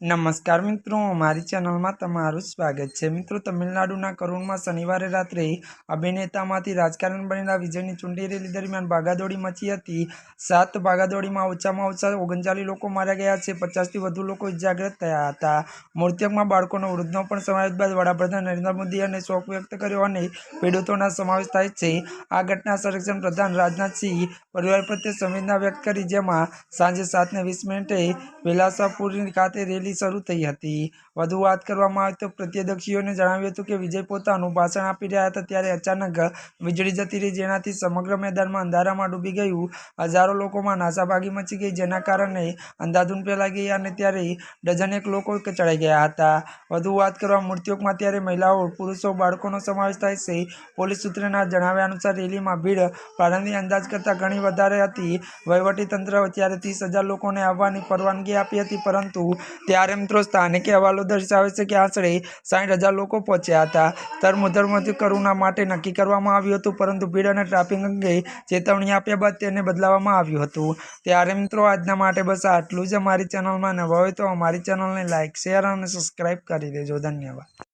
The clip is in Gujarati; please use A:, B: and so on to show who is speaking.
A: નમસ્કાર મિત્રો મારી ચેનલમાં તમારું સ્વાગત છે. મિત્રો, તમિલનાડુના કરુણમાં શનિવારે રાત્રે અભિનેતામાંથી રાજકારણ બનેલા વિજયની ચૂંટણી રેલી દરમિયાન ભાગાદોડી મચી હતી. સાત ભાગાદોડીમાં ઓછામાં ઓછા ઓગણચાલીસ લોકો માર્યા ગયા છે. પચાસથી વધુ લોકો ઇજાગ્રસ્ત થયા હતા. મૃત્યકમાં બાળકોનો વૃદ્ધનો પણ સમાવેશ બાદ વડાપ્રધાન નરેન્દ્ર મોદી અને શોક વ્યક્ત કર્યો અને પીડિતોના સમાવેશ થાય છે. આ ઘટના સંરક્ષણ પ્રધાન રાજનાથસિંહ પરિવાર પ્રત્યે સંવેદના વ્યક્ત કરી, જેમાં સાંજે સાતને વીસ મિનિટે વિલાસાપુર ખાતે રેલી શરૂ થઈ હતી. વધુ વાત કરવામાં આવે તો પ્રત્યક્ષીઓને જણાવ્યું હતું કે વિજય પોતાનું ભાષણ આપી રહ્યા હતા ત્યારે અચાનક વીજળી જતી રહી, જેનાથી સમગ્ર મેદાનમાં અંધારામાં ડૂબી ગયું. હજારો લોકોમાં નાસાભાગી મચી ગઈ, જેના કારણે અંધાધૂન ફેલાઈ ગઈ અને ત્યારે ડઝનેક લોકો ચડાઈ ગયા હતા. વધુ વાત કરવા મૃત્યુકમાં ત્યારે મહિલાઓ, પુરુષો, બાળકોનો સમાવેશ થાય છે. પોલીસ સૂત્રના જણાવ્યા અનુસાર રેલીમાં ભીડ પ્રારંભિક અંદાજ કરતાં ઘણી વધારે હતી. વહીવટીતંત્ર ત્યારે ત્રીસ હજાર લોકોને આવવાની પરવાનગી આપી હતી, પરંતુ ત્યારે મિત્રો સ્થાનિક અહેવાલો દર્શાવે છે કે આશરે સાઠ હજાર લોકો પહોંચ્યા હતા. ધર્મધર્મથી કરુણા માટે નક્કી કરવામાં આવ્યું હતું, પરંતુ ભીડ અને ટ્રાફિક અંગે ચેતવણી આપ્યા બાદ તેને બદલાવવામાં આવ્યું હતું. ત્યારે મિત્રો આજના માટે બસ આટલું જ. અમારી ચેનલમાં નવા હોય તો અમારી ચેનલને લાઇક શેર અને સબસ્ક્રાઈબ કરી દેજો. ધન્યવાદ.